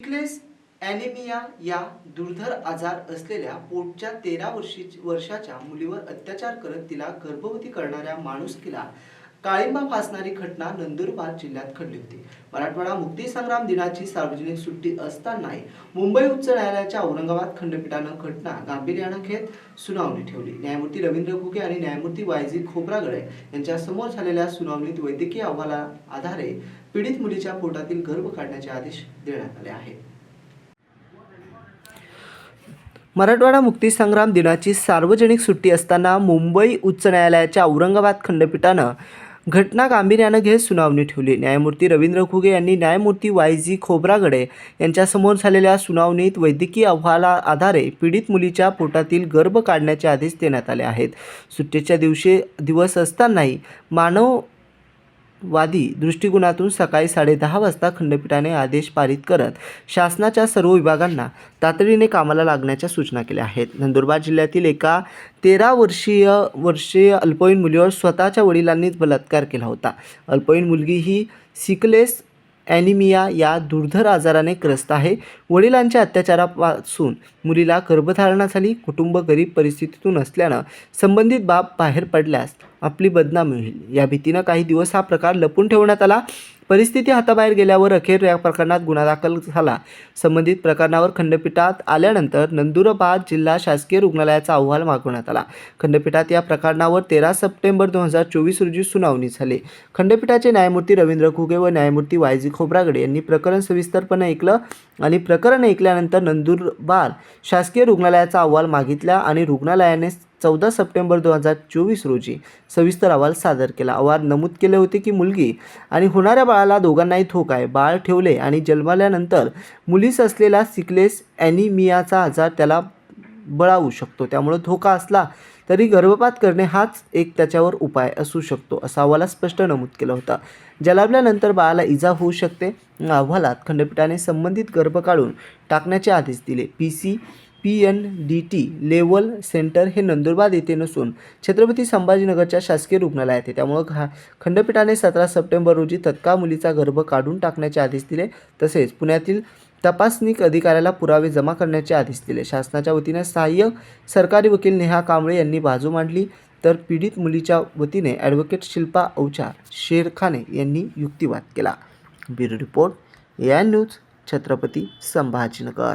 सिकलेस anaemia या दुर्धर आजार असलेल्या पोटच्या तेरा वर्षी वर्षाच्या मुलीवर अत्याचार करत तिला गर्भवती करणाऱ्या माणुसकीला काळिंबा फासणारी घटना नंदुरबार जिल्ह्यात घडली होती. मराठवाडा मुक्तीसंग्राम दिनाची सार्वजनिक सुट्टी असतानाही मुंबई उच्च न्यायालयाच्या औरंगाबाद खंडपीठानं घटना गांभीर्यानं घेत सुनावणी ठेवली. न्यायमूर्ती रवींद्र घुगे आणि न्यायमूर्ती वायजी खोब्रागडे यांच्या समोर झालेल्या सुनावणीत वैद्यकीय अहवाला आधारे पीडित मुलीच्या पोटातील गर्भ काढण्याचे आदेश देण्यात आले आहेत. मराठवाडा मुक्तीसंग्राम दिनाची सार्वजनिक सुट्टी असताना मुंबई उच्च न्यायालयाच्या औरंगाबाद खंडपीठानं घटना गांभीर्यानं घेत सुनावणी ठेवली. न्यायमूर्ती रवींद्र घुगे यांनी न्यायमूर्ती वाय जी खोब्रागडे यांच्यासमोर झालेल्या सुनावणीत वैद्यकीय अहवाला आधारे पीडित मुलीच्या पोटातील गर्भ काढण्याचे आदेश देण्यात आले आहेत. सुट्टीच्या दिवशी दिवस असतानाही मानव वादी दृष्टिकोनातून सकाळी साडेदहा वाजता खंडपीठाने आदेश पारित करत शासनाच्या सर्व विभागांना तातडीने कामाला लागण्याच्या सूचना केल्या आहेत. नंदुरबार जिल्ह्यातील एका तेरा वर्षीय वर्षीय अल्पवयीन मुलीवर स्वतःच्या वडिलांनीच बलात्कार केला होता. अल्पवयीन मुलगी ही सिकलेस ॲनिमिया या दुर्धर आजाराने ग्रस्त आहे. वडिलांच्या अत्याचारापासून मुलीला गर्भधारणा झाली कुटुंब गरीब परिस्थितीतून असल्यानं संबंधित बाब बाहेर पडल्यास आपली बदनामी होईल. या भीतीनं काही दिवस हा प्रकार लपून ठेवण्यात आला. परिस्थिती हाताबाहेर गेल्यावर अखेर या प्रकरणात गुन्हा दाखल झाला. संबंधित प्रकरणावर खंडपीठात आल्यानंतर नंदुरबार जिल्हा शासकीय रुग्णालयाचा अहवाल मागवण्यात आला. खंडपीठात या प्रकरणावर तेरा सप्टेंबर दोन हजार चोवीस रोजी सुनावणी झाली. खंडपीठाचे न्यायमूर्ती रवींद्र घुगे व न्यायमूर्ती वायजी खोब्रागडे यांनी प्रकरण सविस्तरपणे ऐकलं आणि प्रकरण ऐकल्यानंतर नंदुरबार शासकीय रुग्णालयाचा अहवाल मागितला आणि रुग्णालयाने चौदा सप्टेंबर दोन हजार चोवीस रोजी सविस्तर अहवाल सादर केला. अहवाल नमूद केले होते की मुलगी आणि होणाऱ्या बाळाला दोघांनाही थोक आहे. बाळ ठेवले आणि जन्मल्यानंतर मुलीस असलेला सिकलेस ॲनिमियाचा आजार त्याला बळावू शकतो. त्यामुळे धोका असला तरी गर्भपात करणे हाच एक त्याच्यावर उपाय असू शकतो असा अहवालात स्पष्ट नमूद केला होता. जलाबल्यानंतर बाळाला इजा होऊ शकते. अहवालात खंडपीठाने संबंधित गर्भ काढून टाकण्याचे आदेश दिले. P C P N D T level centre हे नंदुरबार येथे नसून छत्रपती संभाजीनगरच्या शासकीय रुग्णालयात आहे त्यामुळं खा खंडपीठाने सतरा सप्टेंबर रोजी तत्काळ मुलीचा गर्भ काढून टाकण्याचे आदेश दिले. तसेच पुण्यातील तपासनिक अधिकाऱ्याला पुरावे जमा करण्याचे आदेश दिले. शासनाच्या वतीने सहाय्यक सरकारी वकील नेहा कांबळे यांनी बाजू मांडली. तर पीडित मुलीच्या वतीने ॲडव्होकेट शिल्पा औचार शेरखाने यांनी युक्तिवाद केला. ब्युरो रिपोर्ट या न्यूज छत्रपती संभाजीनगर.